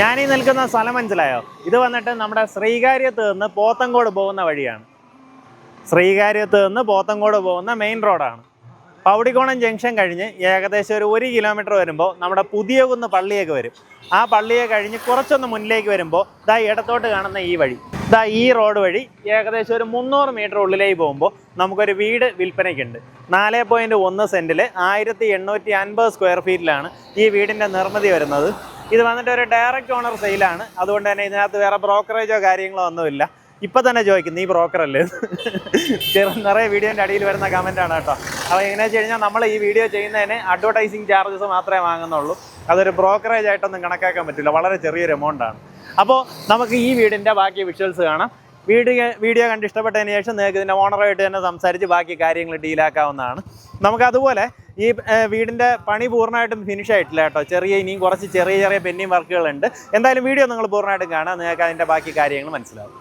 ഞാനീ നിൽക്കുന്ന സ്ഥലം മനസ്സിലായോ? ഇത് വന്നിട്ട് നമ്മുടെ ശ്രീകാര്യത്ത് നിന്ന് പോത്തങ്കോട് പോകുന്ന വഴിയാണ്. ശ്രീകാര്യത്ത് നിന്ന് പോത്തങ്കോട് പോകുന്ന മെയിൻ റോഡാണ് പൗടിക്കോണം ജംഗ്ഷൻ കഴിഞ്ഞ് ഏകദേശം ഒരു ഒരു കിലോമീറ്റർ വരുമ്പോൾ നമ്മുടെ പുതിയ കുന്ന് പള്ളിയൊക്കെ വരും. ആ പള്ളിയെ കഴിഞ്ഞ് കുറച്ചൊന്ന് മുന്നിലേക്ക് വരുമ്പോൾ ഇതാ ഇടത്തോട്ട് കാണുന്ന ഈ വഴി. ദാ ഈ റോഡ് വഴി ഏകദേശം ഒരു മുന്നൂറ് മീറ്റർ ഉള്ളിലേക്ക് പോകുമ്പോൾ നമുക്കൊരു വീട് വിൽപ്പനയ്ക്കുണ്ട്. നാല് പോയിന്റ് ഒന്ന് സെന്റിൽ ആയിരത്തി എണ്ണൂറ്റി അൻപത് സ്ക്വയർ ഫീറ്റിലാണ് ഈ വീടിന്റെ നിർമ്മിതി വരുന്നത്. ഇത് വന്നിട്ട് ഒരു ഡയറക്റ്റ് ഓണർ സെയിലാണ് അതുകൊണ്ട് തന്നെ ഇതിനകത്ത് വേറെ ബ്രോക്കറേജോ കാര്യങ്ങളോ ഒന്നുമില്ല ഇപ്പൊ തന്നെ ചോദിക്കും നീ ചെറു നിറയെ വീഡിയോന്റെ അടിയിൽ വരുന്ന കമന്റ് ആണ് കേട്ടോ. അപ്പോൾ എങ്ങനെയാ വെച്ച് കഴിഞ്ഞാൽ നമ്മൾ ഈ വീഡിയോ ചെയ്യുന്നതിന് അഡ്വർടൈസിങ് ചാർജസ് മാത്രമേ വാങ്ങുന്നുള്ളൂ. അതൊരു ബ്രോക്കറേജ് ആയിട്ടൊന്നും കണക്കാക്കാൻ പറ്റില്ല. വളരെ ചെറിയൊരു എമൗണ്ട് ആണ്. അപ്പോൾ നമുക്ക് ഈ വീടിന്റെ ബാക്കി വിഷ്വൽസ് കാണാം. വീട് വീഡിയോ കണ്ട് ഇഷ്ടപ്പെട്ടതിന് ശേഷം നിങ്ങൾക്ക് ഇതിന്റെ ഓണറായിട്ട് തന്നെ സംസാരിച്ച് ബാക്കി കാര്യങ്ങൾ ഡീലാക്കാവുന്നതാണ് നമുക്ക് അതുപോലെ ഈ വീടിന്റെ പണി പൂർണമായിട്ടും ഫിനിഷ് ആയിട്ടില്ല കേട്ടോ. ചെറിയ ഇനിയും കുറച്ച് ചെറിയ ചെറിയ പെൻഡിങ് വർക്കുകളുണ്ട് എന്തായാലും വീഡിയോ നിങ്ങൾ പൂർണമായിട്ടും കാണാം നിങ്ങൾക്ക് അതിന്റെ ബാക്കി കാര്യങ്ങൾ മനസ്സിലാവും.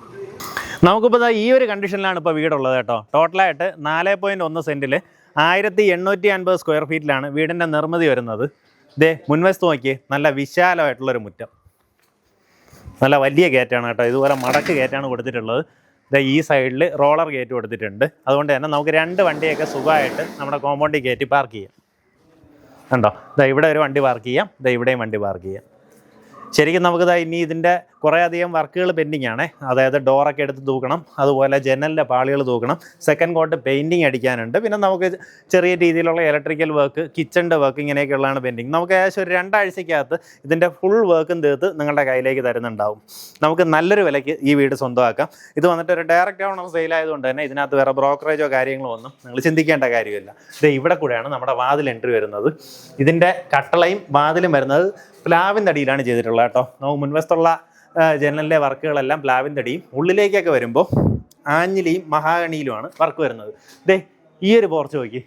നമുക്കിപ്പോൾ ഈ ഒരു കണ്ടീഷനിലാണ് ഇപ്പോൾ വീടുള്ളത് കേട്ടോ. ടോട്ടലായിട്ട് നാല് പോയിന്റ് ഒന്ന് സെന്റിൽ ആയിരത്തി എണ്ണൂറ്റി അൻപത് സ്ക്വയർ ഫീറ്റിലാണ് വീടിന്റെ നിർമ്മിതി വരുന്നത്. ഇതേ മുൻവശത്ത് നോക്കി നല്ല വിശാലമായിട്ടുള്ളൊരു മുറ്റം. നല്ല വലിയ ഗേറ്റാണ് കേട്ടോ. ഇതുപോലെ മടക്ക് ഗേറ്റാണ് കൊടുത്തിട്ടുള്ളത്. ഈ സൈഡിൽ റോളർ ഗേറ്റ് കൊടുത്തിട്ടുണ്ട്. അതുകൊണ്ട് തന്നെ നമുക്ക് രണ്ട് വണ്ടിയൊക്കെ സുഖമായിട്ട് നമ്മുടെ കോമ്പൗണ്ടിൽ കയറ്റി പാർക്ക് ചെയ്യാം. കണ്ടോ? ഇതാ ഇവിടെ ഒരു വണ്ടി പാർക്ക് ചെയ്യാം. ഇതാ ഇവിടെയും വണ്ടി പാർക്ക് ചെയ്യാം. ശരിക്കും നമുക്ക് ദാ ഇനി ഇതിന്റെ കുറേ അധികം വർക്കുകൾ പെൻഡിങ് ആണ്. അതായത് ഡോറൊക്കെ എടുത്ത് തൂക്കണം അതുപോലെ ജനലിന്റെ പാളികൾ തൂക്കണം സെക്കൻഡ് കോട്ട് പെയിന്റിങ് അടിക്കാനുണ്ട്. പിന്നെ നമുക്ക് ചെറിയ രീതിയിലുള്ള ഇലക്ട്രിക്കൽ വർക്ക് കിച്ചണിന്റെ വർക്ക് ഇങ്ങനെയൊക്കെയുള്ളതാണ് പെൻഡിങ് നമുക്ക് ഏകദേശം ഒരു രണ്ടാഴ്ചക്കകത്ത് ഇതിന്റെ ഫുൾ വർക്കും തീർത്ത് നിങ്ങളുടെ കയ്യിലേക്ക് തരുന്നുണ്ടാവും. നമുക്ക് നല്ലൊരു വിലയ്ക്ക് ഈ വീട് സ്വന്തമാക്കാം. ഇത് വന്നിട്ട് ഒരു ഡയറക്റ്റ് ഓണർ സെയിൽ ആയതുകൊണ്ട് തന്നെ ഇതിനകത്ത് വേറെ ബ്രോക്കറേജോ കാര്യങ്ങളോ ഒന്നും നിങ്ങൾ ചിന്തിക്കേണ്ട കാര്യമില്ല. ഇത് ഇവിടെ കൂടെയാണ് നമ്മുടെ വാതിൽ എൻട്രി വരുന്നത്. ഇതിന്റെ കട്ടളയും വാതിലും വരുന്നത് പ്ലാവിന്റെ അടിയിലാണ് ചെയ്തിട്ടുള്ളത് കേട്ടോ. നമുക്ക് മുൻവശത്തുള്ള ജനലിന്റെ വർക്കുകളെല്ലാം പ്ലാവിന്റെ അടിയും ഉള്ളിലേക്കൊക്കെ വരുമ്പോൾ ആഞ്ഞിലിയും മഹാഗണിയിലുമാണ് വർക്ക് വരുന്നത്. ദേ ഈ ഒരു പോർച്ച് നോക്കി.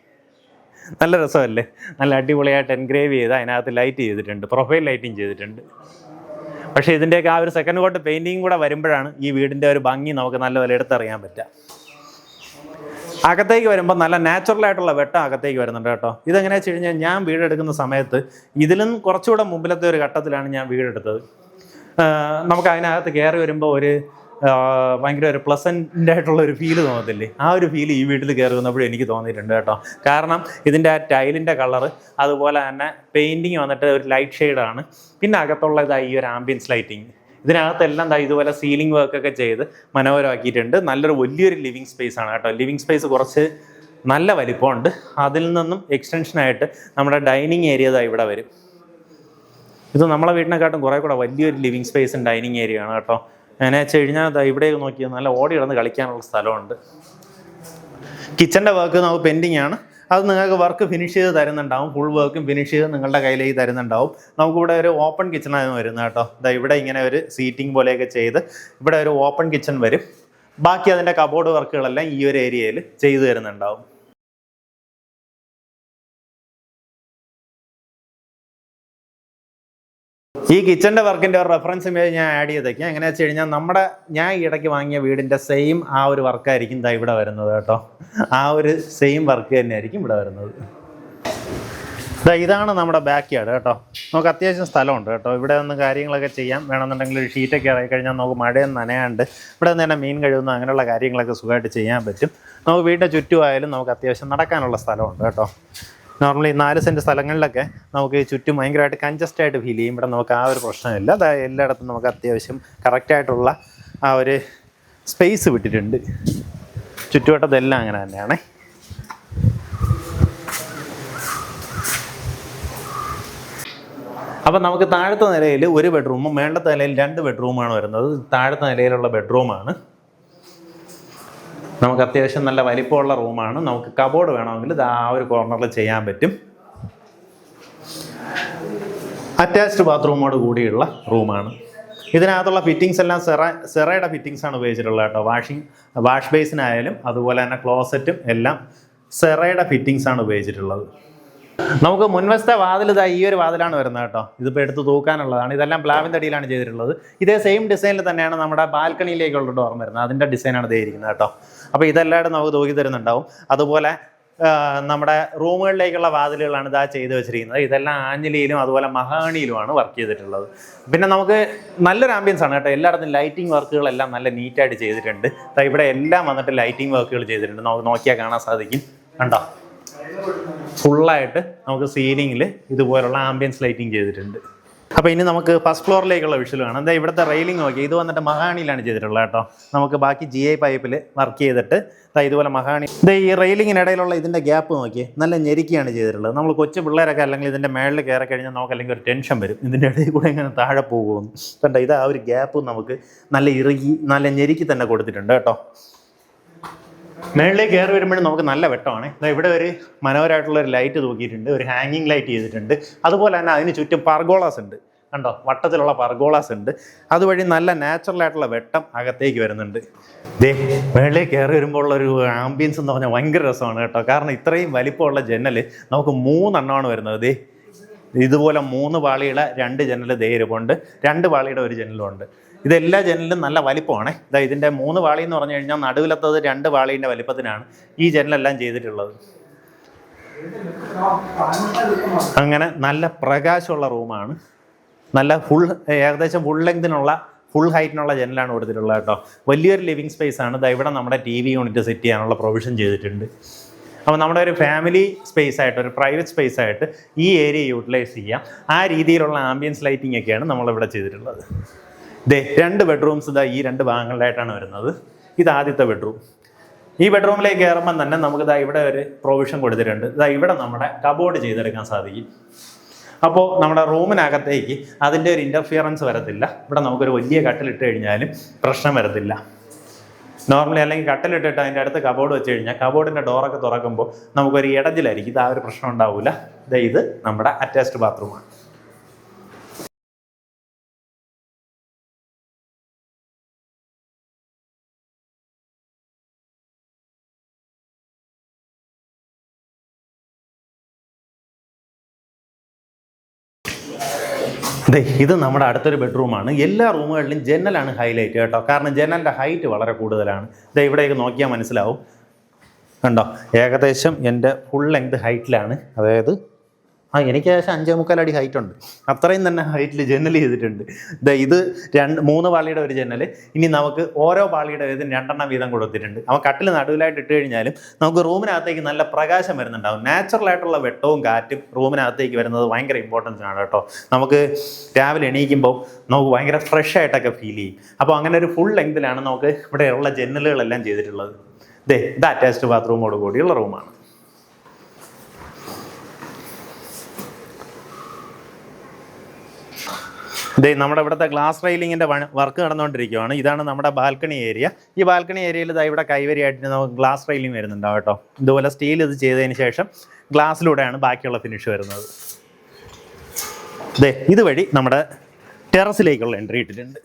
നല്ല രസമല്ലേ? നല്ല അടിപൊളിയായിട്ട് എൻഗ്രേവ് ചെയ്ത് അതിനകത്ത് ലൈറ്റ് ചെയ്തിട്ടുണ്ട്. പ്രൊഫൈൽ ലൈറ്റിങ് ചെയ്തിട്ടുണ്ട്. പക്ഷേ ഇതിന്റെയൊക്കെ ആ ഒരു സെക്കൻഡ് കോട്ട് പെയിന്റിങ് കൂടെ വരുമ്പോഴാണ് ഈ വീടിന്റെ ഒരു ഭംഗി നമുക്ക് നല്ലപോലെ എടുത്തറിയാൻ പറ്റുക. അകത്തേക്ക് വരുമ്പോൾ നല്ല നാച്ചുറൽ ആയിട്ടുള്ള വെട്ടം അകത്തേക്ക് വരുന്നുണ്ട് കേട്ടോ. ഇതെങ്ങനെയാ വെച്ച് കഴിഞ്ഞാൽ ഞാൻ വീടെടുക്കുന്ന സമയത്ത് ഇതിലും കുറച്ചുകൂടെ മുമ്പിലത്തെ ഒരു ഘട്ടത്തിലാണ് ഞാൻ വീടെടുത്തത്. നമുക്ക് അതിനകത്ത് കയറി വരുമ്പോൾ ഒരു ഭയങ്കര ഒരു പ്ലസന്റ് ആയിട്ടുള്ള ഒരു ഫീൽ തോന്നത്തില്ലേ? ആ ഒരു ഫീൽ ഈ വീട്ടിൽ കയറി വന്നപ്പോഴും എനിക്ക് തോന്നിയിട്ടുണ്ട് കേട്ടോ. കാരണം ഇതിന്റെ ആ ടൈലിന്റെ കളറ് അതുപോലെ തന്നെ പെയിന്റിങ് വന്നിട്ട് ഒരു ലൈറ്റ് ഷെയ്ഡാണ് പിന്നെ അകത്തുള്ളതായി ഈ ഒരു ആംബിയൻസ് ലൈറ്റിങ് ഇതിനകത്തെല്ലാം ദാ ഇതുപോലെ സീലിംഗ് വർക്ക് ഒക്കെ ചെയ്ത് മനോഹരമാക്കിയിട്ടുണ്ട്. നല്ലൊരു വലിയൊരു ലിവിങ് സ്പേസ് ആണ് കേട്ടോ. ലിവിങ് സ്പേസ് കുറച്ച് നല്ല വലിപ്പമുണ്ട്. അതിൽ നിന്നും എക്സ്റ്റൻഷനായിട്ട് നമ്മുടെ ഡൈനിങ് ഏരിയ ഇവിടെ വരും. ഇത് നമ്മളെ വീട്ടിനെക്കാട്ടും കുറേ കൂടെ വലിയൊരു ലിവിങ് സ്പേസും ഡൈനിങ് ഏരിയ ആണ് കേട്ടോ. അങ്ങനെ വെച്ച് കഴിഞ്ഞാൽ ഇവിടെ നോക്കിയാൽ നല്ല ഓടി കിടന്ന് കളിക്കാനുള്ള സ്ഥലമുണ്ട്. കിച്ചന്റെ വർക്ക് നമുക്ക് പെൻഡിങ് ആണ്. അത് നിങ്ങൾക്ക് വർക്ക് ഫിനിഷ് ചെയ്ത് തരുന്നുണ്ടാവും. ഫുൾ വർക്കും ഫിനിഷ് ചെയ്ത് നിങ്ങളുടെ കയ്യിലേക്ക് തരുന്നുണ്ടാവും. നമുക്കിവിടെ ഒരു ഓപ്പൺ കിച്ചണായിരുന്നു വരുന്നത് കേട്ടോ. ദാ ഇവിടെ ഇങ്ങനെ ഒരു സീറ്റിംഗ് പോലെയൊക്കെ ചെയ്ത് ഇവിടെ ഒരു ഓപ്പൺ കിച്ചൺ വരും. ബാക്കി അതിന്റെ കബോർഡ് വർക്കുകളെല്ലാം ഈ ഒരു ഏരിയയിൽ ചെയ്തു തരുന്നുണ്ടാവും. ഈ കിച്ചന്റെ വർക്കിന്റെ ഒരു റെഫറൻസ് ഇമേജ് ഞാൻ ആഡ് ചെയ്തേക്കാം. എങ്ങനെയാണെന്ന് വെച്ച് കഴിഞ്ഞാൽ നമ്മുടെ ഞാൻ ഈ ഇടയ്ക്ക് വാങ്ങിയ വീടിന്റെ സെയിം ആ ഒരു വർക്കായിരിക്കും ഇതാ ഇവിടെ വരുന്നത് കേട്ടോ. ആ ഒരു സെയിം വർക്ക് തന്നെയായിരിക്കും ഇവിടെ വരുന്നത്. ഇതാ ഇതാണ് നമ്മുടെ ബാക്ക് യാർഡ് കേട്ടോ. നമുക്ക് അത്യാവശ്യം സ്ഥലമുണ്ട് കേട്ടോ. ഇവിടെ ഒന്ന് കാര്യങ്ങളൊക്കെ ചെയ്യാം. വേണമെന്നുണ്ടെങ്കിൽ ഒരു ഷീറ്റൊക്കെ ഇറങ്ങി കഴിഞ്ഞാൽ നമുക്ക് മഴയൊന്നും നനയാണ്ട് ഇവിടെ നിന്ന് തന്നെ മീൻ കഴിയുന്നു അങ്ങനെയുള്ള കാര്യങ്ങളൊക്കെ സുഖമായിട്ട് ചെയ്യാൻ പറ്റും. നമുക്ക് വീടിന്റെ ചുറ്റുമായാലും നമുക്ക് അത്യാവശ്യം നടക്കാനുള്ള സ്ഥലമുണ്ട് കേട്ടോ. നോർമലി നാല് സെന്റ് സ്ഥലങ്ങളിലൊക്കെ നമുക്ക് ചുറ്റും ഭയങ്കരമായിട്ട് കൺജസ്റ്റ് ആയിട്ട് ഫീൽ ചെയ്യും. ഇവിടെ നമുക്ക് ആ ഒരു പ്രശ്നമില്ല. അതായത് എല്ലായിടത്തും നമുക്ക് അത്യാവശ്യം കറക്റ്റായിട്ടുള്ള ആ ഒരു സ്പേസ് വിട്ടിട്ടുണ്ട്. ചുറ്റുവട്ടത്തെല്ലാം അങ്ങനെ തന്നെയാണേ. അപ്പം നമുക്ക് താഴത്തെ നിലയിൽ ഒരു ബെഡ്റൂമും മേളത്തെ നിലയിൽ രണ്ട് ബെഡ്റൂമാണ് വരുന്നത്. താഴത്തെ നിലയിലുള്ള ബെഡ്റൂമാണ് നമുക്ക് അത്യാവശ്യം നല്ല വലിപ്പമുള്ള റൂമാണ്. നമുക്ക് കബോർഡ് വേണമെങ്കിൽ ഇത് ആ ഒരു കോർണറിൽ ചെയ്യാൻ പറ്റും. അറ്റാച്ച്ഡ് ബാത്റൂമോട് കൂടിയുള്ള റൂമാണ്. ഇതിനകത്തുള്ള ഫിറ്റിങ്സ് എല്ലാം സെറ സെറയുടെ ഫിറ്റിങ്സ് ആണ് ഉപയോഗിച്ചിട്ടുള്ളത് കേട്ടോ. വാഷിംഗ് വാഷ് ബേസിനായാലും അതുപോലെ തന്നെ ക്ലോസറ്റും എല്ലാം സെറയുടെ ഫിറ്റിങ്സ് ആണ് ഉപയോഗിച്ചിട്ടുള്ളത്. നമുക്ക് മുൻവശത്തെ വാതിൽ ഇതാ ഈ ഒരു വാതിലാണ് വരുന്നത് കേട്ടോ. ഇതിപ്പോൾ എടുത്ത് തൂക്കാനുള്ളതാണ്. ഇതെല്ലാം പ്ലാവിന്റെ അടിയിലാണ് ചെയ്തിട്ടുള്ളത്. ഇതേ സെയിം ഡിസൈനിൽ തന്നെയാണ് നമ്മുടെ ബാൽക്കണിയിലേക്കുള്ള ഡോർ വരുന്നത്. അതിന്റെ ഡിസൈനാണ് ഇതേ ഇരിക്കുന്നത് കേട്ടോ. അപ്പോൾ ഇതെല്ലാവരും നമുക്ക് തൂക്കി തരുന്നുണ്ടാവും. അതുപോലെ നമ്മുടെ റൂമുകളിലേക്കുള്ള വാതിലുകളാണ് ഇതാ ചെയ്ത് വെച്ചിരിക്കുന്നത്. ഇതെല്ലാം ആഞ്ഞിലിയിലും അതുപോലെ മഹാണിയിലുമാണ് വർക്ക് ചെയ്തിട്ടുള്ളത്. പിന്നെ നമുക്ക് നല്ലൊരു ആംബിയൻസ് ആണ് കേട്ടോ. എല്ലായിടത്തും ലൈറ്റിംഗ് വർക്കുകളെല്ലാം നല്ല നീറ്റായിട്ട് ചെയ്തിട്ടുണ്ട്. ഇവിടെ എല്ലാം വന്നിട്ട് ലൈറ്റിംഗ് വർക്കുകൾ ചെയ്തിട്ടുണ്ട്. നമുക്ക് നോക്കിയാൽ കാണാൻ സാധിക്കും. കണ്ടോ? ഫുള്ളായിട്ട് നമുക്ക് സീലിങ്ങിൽ ഇതുപോലുള്ള ആംബിയൻസ് ലൈറ്റിംഗ് ചെയ്തിട്ടുണ്ട്. അപ്പോൾ ഇനി നമുക്ക് ഫസ്റ്റ് ഫ്ലോറിലേക്കുള്ള വിഷ്വൽ വേണം എന്താ ഇവിടുത്തെ റെയിലിംഗ് നോക്കി. ഇത് വന്നിട്ട് മഹാണിയിലാണ് ചെയ്തിട്ടുള്ളത് കേട്ടോ. നമുക്ക് ബാക്കി ജി ഐ പൈപ്പിൽ വർക്ക് ചെയ്തിട്ട് അതായത് ഇതുപോലെ മഹാണി ഇത് ഈ റെയിലിങ്ങിനിടയിലുള്ള ഇതിന്റെ ഗ്യാപ്പ് നോക്കി. നല്ല ഞെരുക്കിയാണ് ചെയ്തിട്ടുള്ളത്. നമ്മൾ കൊച്ചു പിള്ളേരൊക്കെ അല്ലെങ്കിൽ ഇതിന്റെ മേളിൽ കയറി കഴിഞ്ഞാൽ നമുക്ക് അല്ലെങ്കിൽ ഒരു ടെൻഷൻ വരും. ഇതിന്റെ ഇടയിൽ കൂടെ ഇങ്ങനെ താഴെ പോകുമെന്ന് കണ്ടോ? ഇത് ആ ഒരു ഗ്യാപ്പ് നമുക്ക് നല്ല ഇറുകി നല്ല ഞെരുക്കി തന്നെ കൊടുത്തിട്ടുണ്ട് കേട്ടോ. മേളിലേക്ക് കയറി വരുമ്പോഴും നമുക്ക് നല്ല വെട്ടമാണ്. ഇവിടെ ഒരു മനോഹരമായിട്ടുള്ള ഒരു ലൈറ്റ് തൂക്കിയിട്ടുണ്ട്. ഒരു ഹാങ്ങിങ് ലൈറ്റ് ചെയ്തിട്ടുണ്ട്. അതുപോലെ തന്നെ അതിന് ചുറ്റും പർഗോളാസ് ഉണ്ട്. കണ്ടോ? വട്ടത്തിലുള്ള പർഗോളാസ് ഉണ്ട്. അതുവഴി നല്ല നാച്ചുറൽ ആയിട്ടുള്ള വെട്ടം അകത്തേക്ക് വരുന്നുണ്ട്. ദേ മേളിലേക്ക് കയറി വരുമ്പോൾ ഒരു ആംബിയൻസ് എന്ന് പറഞ്ഞാൽ ഭയങ്കര രസമാണ് കേട്ടോ. കാരണം ഇത്രയും വലിപ്പമുള്ള ജനൽ നമുക്ക് മൂന്നെണ്ണമാണ് വരുന്നത്. ദേ ഇതുപോലെ മൂന്ന് പാളിയുടെ രണ്ട് ജനൽ ദേ രണ്ട് പാളിയുടെ ഒരു ജനലും ഉണ്ട് ഇതെല്ലാ ജനലിലും നല്ല വലിപ്പമാണ്. ഇതാ ഇതിന്റെ മൂന്ന് വാളി എന്ന് പറഞ്ഞു കഴിഞ്ഞാൽ നടുവിലത്തത് രണ്ട് വാളീന്റെ വലിപ്പത്തിനാണ് ഈ ജനലെല്ലാം ചെയ്തിട്ടുള്ളത്. അങ്ങനെ നല്ല പ്രകാശമുള്ള റൂമാണ്. നല്ല ഫുൾ ഏകദേശം ഫുൾ ലെങ്തിനുള്ള ഫുൾ ഹൈറ്റിനുള്ള ജനലാണ് കൊടുത്തിട്ടുള്ളത് കേട്ടോ. വലിയൊരു ലിവിങ് സ്പേസ് ആണ്. ഇതാ ഇവിടെ നമ്മുടെ ടി വി യൂണിറ്റ് സെറ്റ് ചെയ്യാനുള്ള പ്രൊവിഷൻ ചെയ്തിട്ടുണ്ട്. അപ്പോൾ നമ്മുടെ ഒരു ഫാമിലി സ്പേസ് ആയിട്ട് ഒരു പ്രൈവറ്റ് സ്പേസ് ആയിട്ട് ഈ ഏരിയ യൂട്ടിലൈസ് ചെയ്യാം. ആ രീതിയിലുള്ള ആംബിയൻസ് ലൈറ്റിംഗ് ഒക്കെയാണ് നമ്മളിവിടെ ചെയ്തിട്ടുള്ളത്. ദേ രണ്ട് ബെഡ്റൂംസ് ഇതാ ഈ രണ്ട് ഭാഗങ്ങളിലായിട്ടാണ് വരുന്നത്. ഇത് ആദ്യത്തെ ബെഡ്റൂം ഈ ബെഡ്റൂമിലേക്ക് കയറുമ്പം തന്നെ നമുക്ക് ഇതാ ഇവിടെ ഒരു പ്രൊവിഷൻ കൊടുത്തിട്ടുണ്ട്. ഇതാ ഇവിടെ നമ്മുടെ കബോർഡ് ചെയ്തെടുക്കാൻ സാധിക്കും. അപ്പോൾ നമ്മുടെ റൂമിനകത്തേക്ക് അതിന്റെ ഒരു ഇന്റർഫിയറൻസ് വരത്തില്ല. ഇവിടെ നമുക്കൊരു വലിയ കട്ടിലിട്ട് കഴിഞ്ഞാലും പ്രശ്നം വരത്തില്ല. നോർമലി അല്ലെങ്കിൽ കട്ടിലിട്ടിട്ട് അതിന്റെ അടുത്ത് കബോർഡ് വെച്ച് കഴിഞ്ഞാൽ കബോർഡിന്റെ ഡോറൊക്കെ തുറക്കുമ്പോൾ നമുക്കൊരു ഇടഞ്ചിലായിരിക്കും. ഇത് ആ ഒരു പ്രശ്നം ഉണ്ടാവില്ല ഇത് നമ്മുടെ അറ്റാച്ച്ഡ് ബാത്റൂമാണ് ദേ ഇത് നമ്മുടെ അടുത്തൊരു ബെഡ്റൂമാണ് എല്ലാ റൂമുകളിലും ജനലാണ് ഹൈലൈറ്റ് കേട്ടോ. കാരണം ജനലിന്റെ ഹൈറ്റ് വളരെ കൂടുതലാണ്. ദേ ഇവിടേക്ക് നോക്കിയാൽ മനസ്സിലാവും. കണ്ടോ? ഏകദേശം എന്റെ ഫുൾ ലെങ്ത് ഹൈറ്റിലാണ് അതായത് ആ എനിക്ക് ഏകദേശം അഞ്ചേ മുക്കാൽ അടി ഹൈറ്റ് ഉണ്ട്. അത്രയും തന്നെ ഹൈറ്റിൽ ജനൽ ചെയ്തിട്ടുണ്ട്. ദേ ഇത് രണ്ട് മൂന്ന് പാളിയുടെ ഒരു ജനൽ ഇനി നമുക്ക് ഓരോ പാളിയുടെ വീതം രണ്ടെണ്ണം വീതം കൊടുത്തിട്ടുണ്ട്. അവ കട്ടിൽ നടുവിലായിട്ട് ഇട്ട് കഴിഞ്ഞാലും നമുക്ക് റൂമിനകത്തേക്ക് നല്ല പ്രകാശം വരുന്നുണ്ടാവും. നാച്ചുറൽ ആയിട്ടുള്ള വെട്ടവും കാറ്റും റൂമിനകത്തേക്ക് വരുന്നത് ഭയങ്കര ഇമ്പോർട്ടൻസ് ആണ് കേട്ടോ. നമുക്ക് രാവിലെ എണീക്കുമ്പോൾ നമുക്ക് ഭയങ്കര ഫ്രഷ് ആയിട്ടൊക്കെ ഫീൽ ചെയ്യും. അപ്പോൾ അങ്ങനെ ഒരു ഫുൾ ലെങ്തിലാണ് നമുക്ക് ഇവിടെയുള്ള ജനലുകളെല്ലാം ചെയ്തിട്ടുള്ളത്. ദേ ഇത് അറ്റാച്ച്ഡ് ബാത്റൂമോട് കൂടിയുള്ള റൂമാണ് ദേ നമ്മുടെ ഇവിടുത്തെ ഗ്ലാസ് റെയിലിങ്ങിന്റെ വർക്ക് നടന്നുകൊണ്ടിരിക്കുകയാണ് ഇതാണ് നമ്മുടെ ബാൽക്കണി ഏരിയ ഈ ബാൽക്കണി ഏരിയയിൽ ഇതാ ഇവിടെ കൈവരിയായിട്ട് നമുക്ക് ഗ്ലാസ് റെയിലിംഗ് വരുന്നുണ്ടാവും കേട്ടോ. ഇതുപോലെ സ്റ്റീൽ ഇത് ചെയ്തതിന് ശേഷം ഗ്ലാസ്സിലൂടെയാണ് ബാക്കിയുള്ള ഫിനിഷ് വരുന്നത്. ദേ ഇതുവഴി നമ്മുടെ ടെറസിലേക്കുള്ള എൻട്രി ഇട്ടിട്ടുണ്ട്.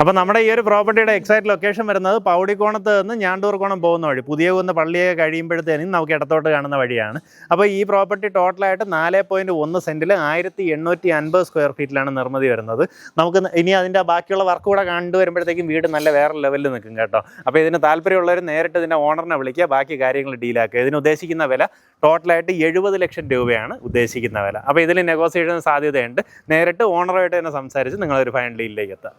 അപ്പോൾ നമ്മുടെ ഈ ഒരു പ്രോപ്പർട്ടിയുടെ എക്സാക്ട് ലൊക്കേഷൻ വരുന്നത് പൗടിക്കോണത്ത് നിന്ന് ഞാണ്ടൂർ കോണം പോകുന്ന വഴി. പുതിയ കുന്ന് പള്ളിയെ കഴിയുമ്പോഴത്തേനും നമുക്ക് ഇടത്തോട്ട് കാണുന്ന വഴിയാണ്. അപ്പോൾ ഈ പ്രോപ്പർട്ടി ടോട്ടലായിട്ട് നാല് പോയിന്റ് ഒന്ന് സെന്റിൽ ആയിരത്തി എണ്ണൂറ്റി അൻപത് സ്ക്വയർ ഫീറ്റിലാണ് നിർമ്മിതി വരുന്നത്. നമുക്ക് ഇനി അതിന്റെ ബാക്കിയുള്ള വർക്ക് കൂടെ കണ്ടുവരുമ്പോഴത്തേക്കും വീട് നല്ല വേറെ ലെവലിൽ നിൽക്കും കേട്ടോ. അപ്പോൾ ഇതിന് താല്പര്യമുള്ളവർ നേരിട്ട് ഇതിന്റെ ഓണറിനെ വിളിക്കുക ബാക്കി കാര്യങ്ങൾ ഡീലാക്കുക ഇതിന് ഉദ്ദേശിക്കുന്ന വില ടോട്ടലായിട്ട് എഴുപത് ലക്ഷം രൂപയാണ് ഉദ്ദേശിക്കുന്ന വില. അപ്പോൾ ഇതിൽ നെഗോസിയേഷൻ സാധ്യതയുണ്ട്. നേരിട്ട് ഓണറുമായിട്ട് തന്നെ സംസാരിച്ച് നിങ്ങളൊരു ഫൈനൽ ഡീലിലേക്ക് എത്താം.